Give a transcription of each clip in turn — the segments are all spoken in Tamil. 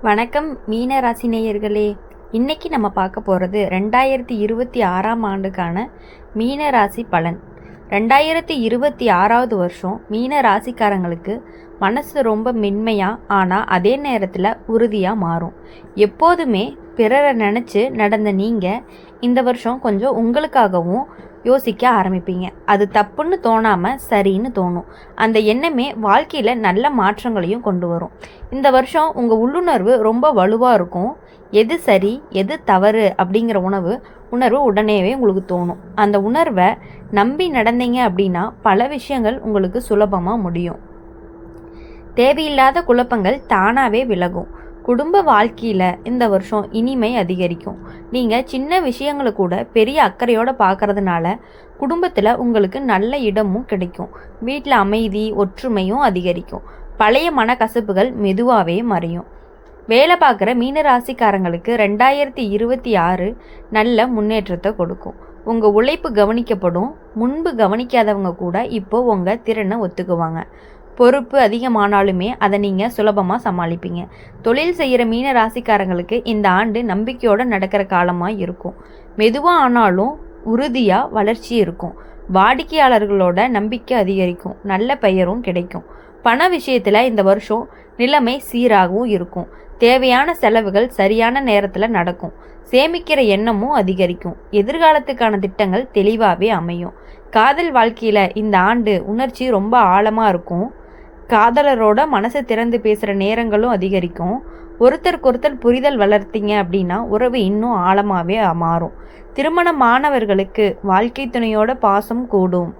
வணக்கம் மீன நேயர்களே. இன்னைக்கு நம்ம பார்க்க போகிறது ரெண்டாயிரத்தி இருபத்தி ஆறாம் ஆண்டுக்கான மீன ராசி பலன். ரெண்டாயிரத்தி இருபத்தி ஆறாவது வருஷம் மீன ராசிக்காரங்களுக்கு மனசு ரொம்ப மென்மையாக ஆனால் அதே நேரத்தில் உறுதியாக மாறும். எப்போதுமே பிறரை நினச்சி நடந்த நீங்கள் இந்த வருஷம் கொஞ்சம் உங்களுக்காகவும் யோசிக்க ஆரம்பிப்பீங்க. அது தப்புன்னு தோணாமல் சரின்னு தோணும். அந்த எண்ணமே வாழ்க்கையில் நல்ல மாற்றங்களையும் கொண்டு வரும். இந்த வருஷம் உங்கள் உள்ளுணர்வு ரொம்ப வலுவாக இருக்கும். எது சரி எது தவறு அப்படிங்கிற உணவு உணர்வு உடனேவே உங்களுக்கு தோணும். அந்த உணர்வை நம்பி நடந்தீங்க அப்படின்னா பல விஷயங்கள் உங்களுக்கு சுலபமாக முடியும். தேவையில்லாத குழப்பங்கள் தானாகவே விலகும். குடும்ப வாழ்க்கையில் இந்த வருஷம் இனிமை அதிகரிக்கும். நீங்கள் சின்ன விஷயங்களை கூட பெரிய அக்கறையோடு பார்க்கறதுனால குடும்பத்தில் உங்களுக்கு நல்ல இடமும் கிடைக்கும். வீட்டில் அமைதி ஒற்றுமையும் அதிகரிக்கும். பழைய மனக்கசப்புகள் மெதுவாகவே மறையும். வேலை பார்க்குற மீன ராசிக்காரங்களுக்கு ரெண்டாயிரத்தி இருபத்தி ஆறு நல்ல முன்னேற்றத்தை கொடுக்கும். உங்கள் உழைப்பு கவனிக்கப்படும். முன்பு கவனிக்காதவங்க கூட இப்போ உங்கள் திறனை ஒத்துக்குவாங்க. பொறுப்பு அதிகமானாலுமே அதை நீங்கள் சுலபமாக சமாளிப்பீங்க. தொழில் செய்கிற மீன ராசிக்காரங்களுக்கு இந்த ஆண்டு நம்பிக்கையோடு நடக்கிற காலமாக இருக்கும். மெதுவாக ஆனாலும் உறுதியாக வளர்ச்சி இருக்கும். வாடிக்கையாளர்களோட நம்பிக்கை அதிகரிக்கும். நல்ல பெயரும் கிடைக்கும். பண விஷயத்தில் இந்த வருஷம் நிலைமை சீராகவும் இருக்கும். தேவையான செலவுகள் சரியான நேரத்தில் நடக்கும். சேமிக்கிற எண்ணமும் அதிகரிக்கும். எதிர்காலத்துக்கான திட்டங்கள் தெளிவாகவே அமையும். காதல் வாழ்க்கையில் இந்த ஆண்டு உணர்ச்சி ரொம்ப ஆழமாக இருக்கும். காதலரோட மனசை திறந்து பேசுகிற நேரங்களும் அதிகரிக்கும். ஒருத்தருக்கொருத்தர் புரிதல் வளர்த்தீங்க அப்படின்னா உறவு இன்னும் ஆழமாகவே மாறும். திருமணமானவர்களுக்கு வாழ்க்கை துணையோட பாசம் கூடும்.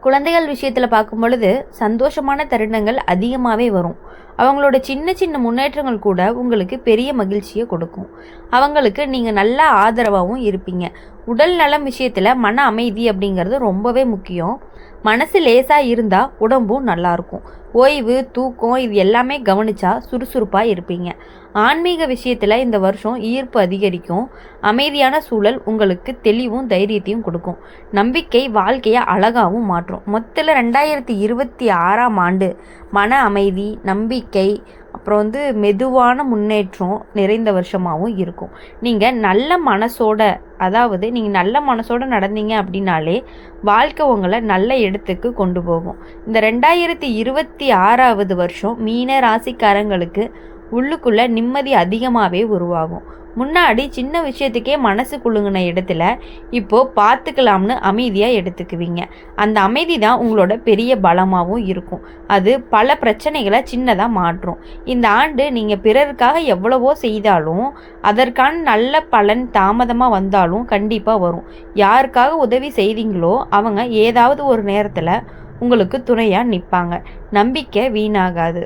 குழந்தைகள் விஷயத்தில் பார்க்கும் பொழுது சந்தோஷமான தருணங்கள் அதிகமாகவே வரும். அவங்களோட சின்ன சின்ன முன்னேற்றங்கள் கூட உங்களுக்கு பெரிய மகிழ்ச்சியை கொடுக்கும். அவங்களுக்கு நீங்கள் நல்ல ஆதரவாகவும் இருப்பீங்க. உடல் நலம் விஷயத்தில் மன அமைதி அப்படிங்கிறது ரொம்பவே முக்கியம். மனசு லேசாக இருந்தால் உடம்பும் நல்லாயிருக்கும் ஓய்வு தூக்கம் இது எல்லாமே கவனிச்சா சுறுசுறுப்பாக இருப்பீங்க. ஆன்மீக விஷயத்தில் இந்த வருஷம் ஈர்ப்பு அதிகரிக்கும். அமைதியான சூழல் உங்களுக்கு தெளிவும் தைரியத்தையும் கொடுக்கும். நம்பிக்கை வாழ்க்கையை அழகாகவும் மாற்றும். மொத்தத்தில் ரெண்டாயிரத்தி இருபத்தி ஆறாம் ஆண்டு மன அமைதி நம்பிக்கை அப்புறம் வந்து மெதுவான முன்னேற்றம் நிறைந்த வருஷமாகவும் இருக்கும். நீங்கள் நல்ல மனசோட அதாவது நீங்கள் நல்ல மனசோட நடந்தீங்க அப்படின்னாலே வாழ்க்கை உங்களை நல்ல இடத்துக்கு கொண்டு போகும். இந்த ரெண்டாயிரத்தி இருபத்தி ஆறாவது வருஷம் மீன ராசிக்காரங்களுக்கு உள்ளுக்குள்ளே நிம்மதி அதிகமாகவே உருவாகும். முன்னாடி சின்ன விஷயத்துக்கே மனசு குழுங்கின இடத்துல இப்போது பார்த்துக்கலாம்னு அமைதியாக எடுத்துக்குவீங்க. அந்த அமைதி தான் உங்களோட பெரிய பலமாகவும் இருக்கும். அது பல பிரச்சனைகளை சின்னதாக மாற்றும். இந்த ஆண்டு நீங்கள் பிறருக்காக எவ்வளவோ செய்தாலும் அதற்கான நல்ல பலன் தாமதமாக வந்தாலும் கண்டிப்பாக வரும். யாருக்காக உதவி செய்தீங்களோ அவங்க ஏதாவது ஒரு நேரத்தில் உங்களுக்கு துணையாக நிற்பாங்க நம்பிக்கை வீணாகாது.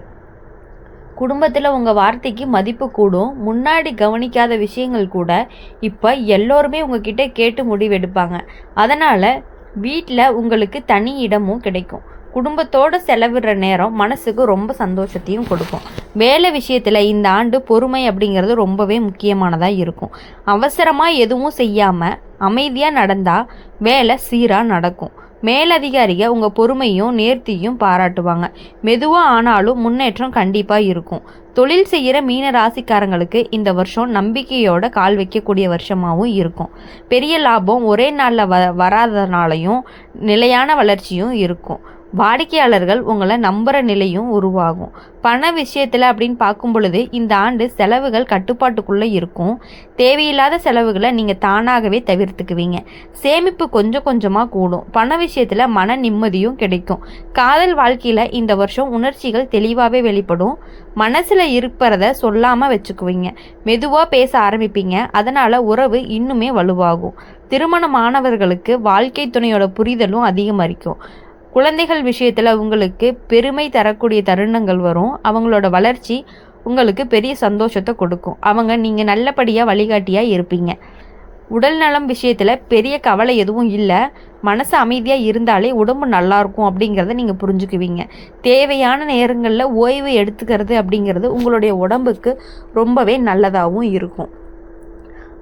குடும்பத்தில் உங்கள் வார்த்தைக்கு மதிப்பு கூடும். முன்னாடி கவனிக்காத விஷயங்கள் கூட இப்போ எல்லோருமே உங்ககிட்ட கேட்டு முடிவெடுப்பாங்க. அதனால் வீட்டில் உங்களுக்கு தனி இடமும் கிடைக்கும். குடும்பத்தோடு செலவிடுற நேரம் மனசுக்கு ரொம்ப சந்தோஷத்தையும் கொடுக்கும். வேலை விஷயத்தில் இந்த ஆண்டு பொறுமை அப்படிங்கிறது ரொம்பவே முக்கியமானதாக இருக்கும். அவசரமாக எதுவும் செய்யாமல் அமைதியாக நடந்தால் வேலை சீராக நடக்கும். மேலதிகாரிக உங்கள் பொறுமையும் நேர்த்தியும் பாராட்டுவாங்க. மெதுவாக ஆனாலும் முன்னேற்றம் கண்டிப்பாக இருக்கும். தொழில் செய்கிற மீன ராசிக்காரங்களுக்கு இந்த வருஷம் நம்பிக்கையோட கால் வைக்கக்கூடிய வருஷமாகவும் இருக்கும். பெரிய லாபம் ஒரே நாளில் வ வராதனாலையும் நிலையான வளர்ச்சியும் இருக்கும். வாடிக்கையாளர்கள் உங்களை நம்புகிற நிலையும் உருவாகும். பண விஷயத்தில் அப்படின்னு பார்க்கும் பொழுது இந்த ஆண்டு செலவுகள் கட்டுப்பாட்டுக்குள்ளே இருக்கும். தேவையில்லாத செலவுகளை நீங்கள் தானாகவே தவிர்த்துக்குவீங்க. சேமிப்பு கொஞ்சம் கொஞ்சமாக கூடும். பண விஷயத்தில் மன நிம்மதியும் கிடைக்கும். காதல் வாழ்க்கையில் இந்த வருஷம் உணர்ச்சிகள் தெளிவாகவே வெளிப்படும். மனசில் இருப்பறத சொல்லாமல் வச்சுக்குவீங்க. மெதுவாக பேச ஆரம்பிப்பீங்க. அதனால் உறவு இன்னுமே வலுவாகும். திருமணமானவர்களுக்கு வாழ்க்கை துணையோட புரிதலும் அதிகமரிக்கும். குழந்தைகள் விஷயத்தில் உங்களுக்கு பெருமை தரக்கூடிய தருணங்கள் வரும். அவங்களோட வளர்ச்சி உங்களுக்கு பெரிய சந்தோஷத்தை கொடுக்கும். அவங்க நீங்கள் நல்லபடியாக வழிகாட்டியாக இருப்பீங்க. உடல் நலம் விஷயத்தில் பெரிய கவலை எதுவும் இல்லை. மனசு அமைதியாக இருந்தாலே உடம்பு நல்லாயிருக்கும் அப்படிங்கிறத நீங்கள் புரிஞ்சுக்குவீங்க. தேவையான நேரங்களில் ஓய்வு எடுத்துக்கிறது அப்படிங்கிறது உங்களுடைய உடம்புக்கு ரொம்பவே நல்லதாகவும் இருக்கும்.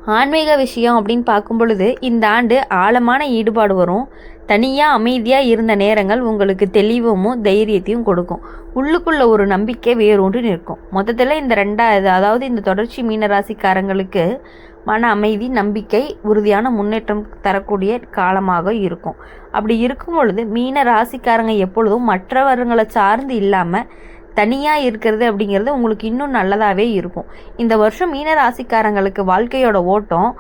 ஆன்மீக விஷயம் அப்படின்னு பார்க்கும் பொழுது இந்த ஆண்டு ஆழமான ஈடுபாடு வரும். தனியாக அமைதியாக இருந்த நேரங்கள் உங்களுக்கு தெளிவும் தைரியத்தையும் கொடுக்கும். உள்ளுக்குள்ள ஒரு நம்பிக்கை வேரூன்றி நிற்கும். மொத்தத்தில் இந்த ரெண்டாவது அதாவது இந்த தொடர்ச்சி மீனராசிக்காரங்களுக்கு மன அமைதி நம்பிக்கை உறுதியான முன்னேற்றம் தரக்கூடிய காலமாக இருக்கும். அப்படி இருக்கும் பொழுது மீன ராசிக்காரங்க எப்பொழுதும் மற்றவர்களை சார்ந்து இல்லாமல் தனியாக இருக்கிறது அப்படிங்கிறது உங்களுக்கு இன்னும் நல்லதாகவே இருக்கும். இந்த வருஷம் மீன ராசிக்காரங்களுக்கு வாழ்க்கையோட ஓட்டம்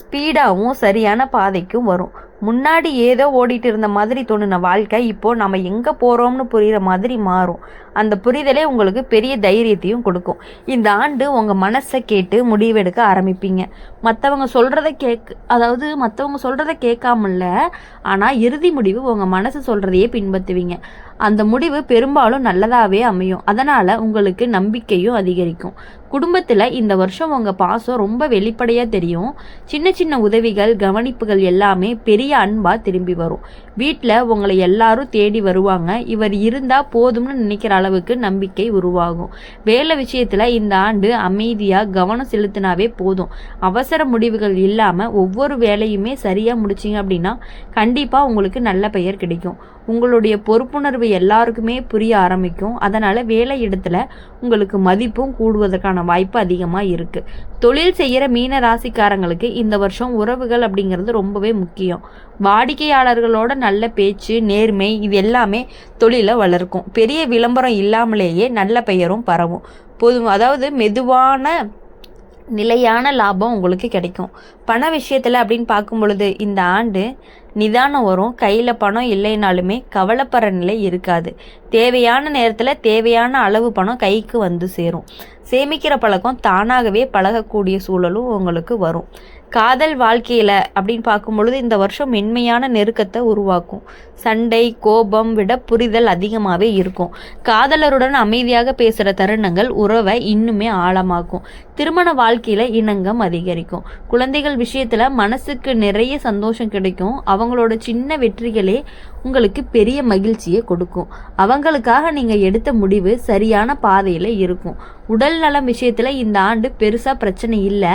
ஸ்பீடாகவும் சரியான பாதைக்கும் வரும். முன்னாடி ஏதோ ஓடிட்டு இருந்த மாதிரி தோணுன வாழ்க்கை இப்போ நம்ம எங்கே போகிறோம்னு புரிகிற மாதிரி மாறும். அந்த புரிதலே உங்களுக்கு பெரிய தைரியத்தையும் கொடுக்கும். இந்த ஆண்டு உங்கள் மனசை கேட்டு முடிவெடுக்க ஆரம்பிப்பீங்க. மற்றவங்க சொல்கிறத கேக் அதாவது மற்றவங்க சொல்கிறத கேட்காமல்ல ஆனால் இறுதி முடிவு உங்கள் மனசு சொல்கிறதையே பின்பற்றுவீங்க. அந்த முடிவு பெரும்பாலும் நல்லதாகவே அமையும். அதனால் உங்களுக்கு நம்பிக்கையும் அதிகரிக்கும். குடும்பத்தில் இந்த வருஷம் உங்கள் பாசம் ரொம்ப வெளிப்படையாக தெரியும். சின்ன சின்ன உதவிகள் கவனிப்புகள் எல்லாமே பெரிய அன்பாக திரும்பி வரும். வீட்டில் உங்களை எல்லாரும் தேடி வருவாங்க. இவர் இருந்தால் போதும்னு நினைக்கிற அளவுக்கு நம்பிக்கை உருவாகும். வேலை விஷயத்தில் இந்த ஆண்டு அமைதியாக கவனம் செலுத்தினாவே போதும். அவசர முடிவுகள் இல்லாமல் ஒவ்வொரு வேலையுமே சரியாக முடிச்சிங்க அப்படின்னா கண்டிப்பாக உங்களுக்கு நல்ல பெயர் கிடைக்கும். உங்களுடைய பொறுப்புணர்வு எல்லாருக்குமே புரிய ஆரம்பிக்கும். அதனால் வேலை இடத்துல உங்களுக்கு மதிப்பும் கூடுவதற்கான வாய்ப்பு அதிகமாக இருக்குது தொழில் செய்கிற மீன ராசிக்காரங்களுக்கு இந்த வருஷம் உறவுகள் அப்படிங்கிறது ரொம்பவே முக்கியம். வாடிக்கையாளர்களோட நல்ல பேச்சு நேர்மை இது எல்லாமே தொழிலை வளர்க்கும். பெரிய விளம்பரம் இல்லாமலேயே நல்ல பெயரும் பரவும். பொது அதாவது மெதுவான நிலையான லாபம் உங்களுக்கு கிடைக்கும். பண விஷயத்தில் அப்படின்னு பார்க்கும் பொழுது இந்த ஆண்டு நிதானம் வரும். கையில் பணம் இல்லைனாலுமே கவலைப்படுற நிலை இருக்காது. தேவையான நேரத்தில் தேவையான அளவு பணம் கைக்கு வந்து சேரும். சேமிக்கிற பழக்கம் தானாகவே பழகக்கூடிய சூழலும் உங்களுக்கு வரும். காதல் வாழ்க்கையில் அப்படின்னு பார்க்கும் பொழுது இந்த வருஷம் மென்மையான நெருக்கத்தை உருவாக்கும். சண்டை கோபம் விட புரிதல் அதிகமாகவே இருக்கும். காதலருடன் அமைதியாக பேசுகிற தருணங்கள் உறவை இன்னுமே ஆழமாக்கும். திருமண வாழ்க்கையில் இணங்கம் அதிகரிக்கும். குழந்தைகள் விஷயத்தில் மனசுக்கு நிறைய சந்தோஷம் கிடைக்கும். அவங்களோட சின்ன வெற்றிகளே உங்களுக்கு பெரிய மகிழ்ச்சியை கொடுக்கும். அவங்களுக்காக நீங்கள் எடுத்த முடிவு சரியான பாதையில் இருக்கும். உடல் நலம் விஷயத்தில் இந்த ஆண்டு பெருசாக பிரச்சனை இல்லை.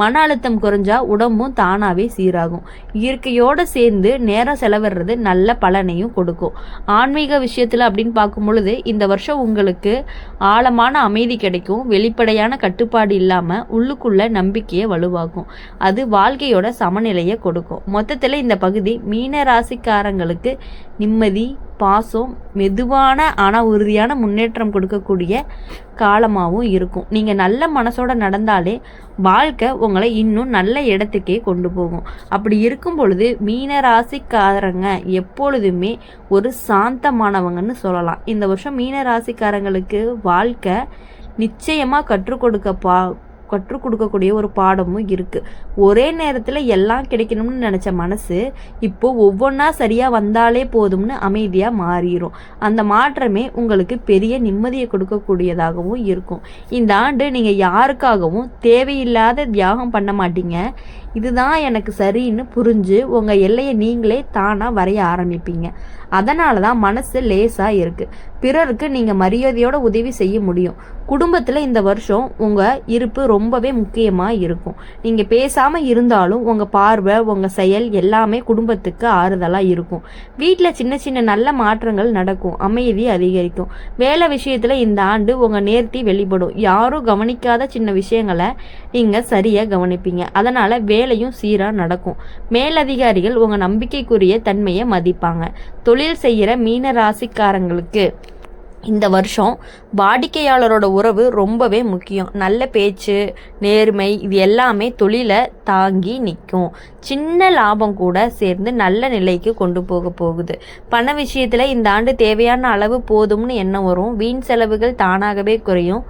மன அழுத்தம் குறைஞ்சா உடம்பும் தானாகவே சீராகும். இயற்கையோடு சேர்ந்து நேரம் செலவிடுறது நல்ல பலனையும் கொடுக்கும். ஆன்மீக விஷயத்தில் அப்படின்னு பார்க்கும் பொழுது இந்த வருஷம் உங்களுக்கு ஆழமான அமைதி கிடைக்கும். வெளிப்படையான கட்டுப்பாடு இல்லாமல் உள்ளுக்குள்ள நம்பிக்கையை வலுவாக்கும். அது வாழ்க்கையோட சமநிலையை கொடுக்கும். மொத்தத்தில் இந்த பகுதி மீன ராசிக்காரங்களுக்கு நிம்மதி பாசம் மெதுவான ஆனால் உறுதியான முன்னேற்றம் கொடுக்கக்கூடிய காலமாகவும் இருக்கும். நீங்கள் நல்ல மனசோட நடந்தாலே வாழ்க்கை உங்களை இன்னும் நல்ல இடத்துக்கே கொண்டு போகும். அப்படி இருக்கும் பொழுது மீன ராசிக்காரங்க எப்பொழுதுமே ஒரு சாந்தமானவங்கன்னு சொல்லலாம். இந்த வருஷம் மீன ராசிக்காரங்களுக்கு வாழ்க்கை நிச்சயமாக கற்றுக் கொடுக்க பா கற்றுக் கொடுக்கக்கூடிய ஒரு பாடமும் இருக்குது ஒரே நேரத்தில் எல்லாம் கிடைக்கணும்னு நினச்ச மனசு இப்போ ஒவ்வொன்றா சரியாக வந்தாலே போதும்னு அமைதியாக மாறிடும் அந்த மாற்றமே உங்களுக்கு பெரிய நிம்மதியை கொடுக்கக்கூடியதாகவும் இருக்கும். இந்த ஆண்டு நீங்கள் யாருக்காகவும் தேவையில்லாத தியாகம் பண்ண மாட்டீங்க. இதுதான் எனக்கு சரின்னு புரிஞ்சு உங்கள் எல்லையை நீங்களே தானாக வரைய ஆரம்பிப்பீங்க. அதனால தான் மனசு லேசாக இருக்குது பிறருக்கு நீங்கள் மரியாதையோட உதவி செய்ய முடியும். குடும்பத்தில் இந்த வருஷம் உங்கள் இருப்பு ரொம்பவே முக்கியமாக இருக்கும். நீங்கள் பேசாமல் இருந்தாலும் உங்கள் பார்வை உங்கள் செயல் எல்லாமே குடும்பத்துக்கு ஆறுதலாக இருக்கும். வீட்டில் சின்ன சின்ன நல்ல மாற்றங்கள் நடக்கும். அமைதி அதிகரிக்கும். வேலை விஷயத்தில் இந்த ஆண்டு உங்கள் நேர்த்தி வெளிப்படும். யாரும் கவனிக்காத சின்ன விஷயங்களை நீங்கள் சரியாக கவனிப்பீங்க. அதனால் வேலையும் சீராக நடக்கும். மேலதிகாரிகள் உங்கள் நம்பிக்கைக்குரிய தன்மையை மதிப்பாங்க. தொழில் தொழில் செய்கிற மீன ராசிக்காரங்களுக்கு இந்த வருஷம் வாடிக்கையாளரோட உறவு ரொம்பவே முக்கியம். நல்ல பேச்சு நேர்மை இது எல்லாமே தொழிலை தாங்கி நிற்கும் சின்ன லாபம் கூட சேர்ந்து நல்ல நிலைக்கு கொண்டு போக போகுது. பண விஷயத்தில் இந்த ஆண்டு தேவையான அளவு போதும்னு எண்ணம் வரும். வீண் செலவுகள் தானாகவே குறையும்.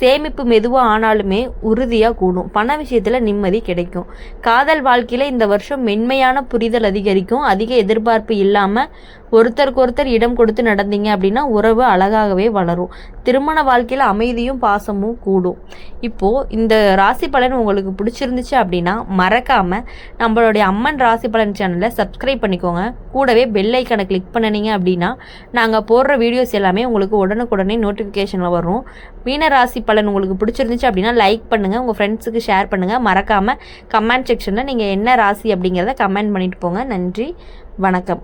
சேமிப்பு மெதுவாக ஆனாலுமே உறுதியாக கூடும். பண விஷயத்தில் நிம்மதி கிடைக்கும். காதல் வாழ்க்கையில் இந்த வருஷம் மென்மையான புரிதல் அதிகரிக்கும். அதிக எதிர்பார்ப்பு இல்லாமல் ஒருத்தருக்கு ஒருத்தர் இடம் கொடுத்து நடந்தீங்க அப்படின்னா உறவு அழகாகவே வளரும். திருமண வாழ்க்கையில் அமைதியும் பாசமும் கூடும். இப்போது இந்த ராசி பலன் உங்களுக்கு பிடிச்சிருந்துச்சு அப்படின்னா மறக்காமல் நம்மளுடைய அம்மன் ராசி பலன் சேனலை சப்ஸ்கிரைப் பண்ணிக்கோங்க. கூடவே பெல் ஐக்கனை கிளிக் பண்ணினீங்க அப்படின்னா நாங்கள் போடுற வீடியோஸ் எல்லாமே உங்களுக்கு உடனுக்குடனே நோட்டிஃபிகேஷனில் வரும். மீன ராசி பலன் உங்களுக்கு பிடிச்சிருந்துச்சு அப்படின்னா லைக் பண்ணுங்கள் உங்கள் ஃப்ரெண்ட்ஸுக்கு ஷேர் பண்ணுங்கள் மறக்காமல் கமெண்ட் செக்ஷனில் நீங்கள் என்ன ராசி அப்படிங்கிறத கமெண்ட் பண்ணிட்டு போங்க. நன்றி. வணக்கம்.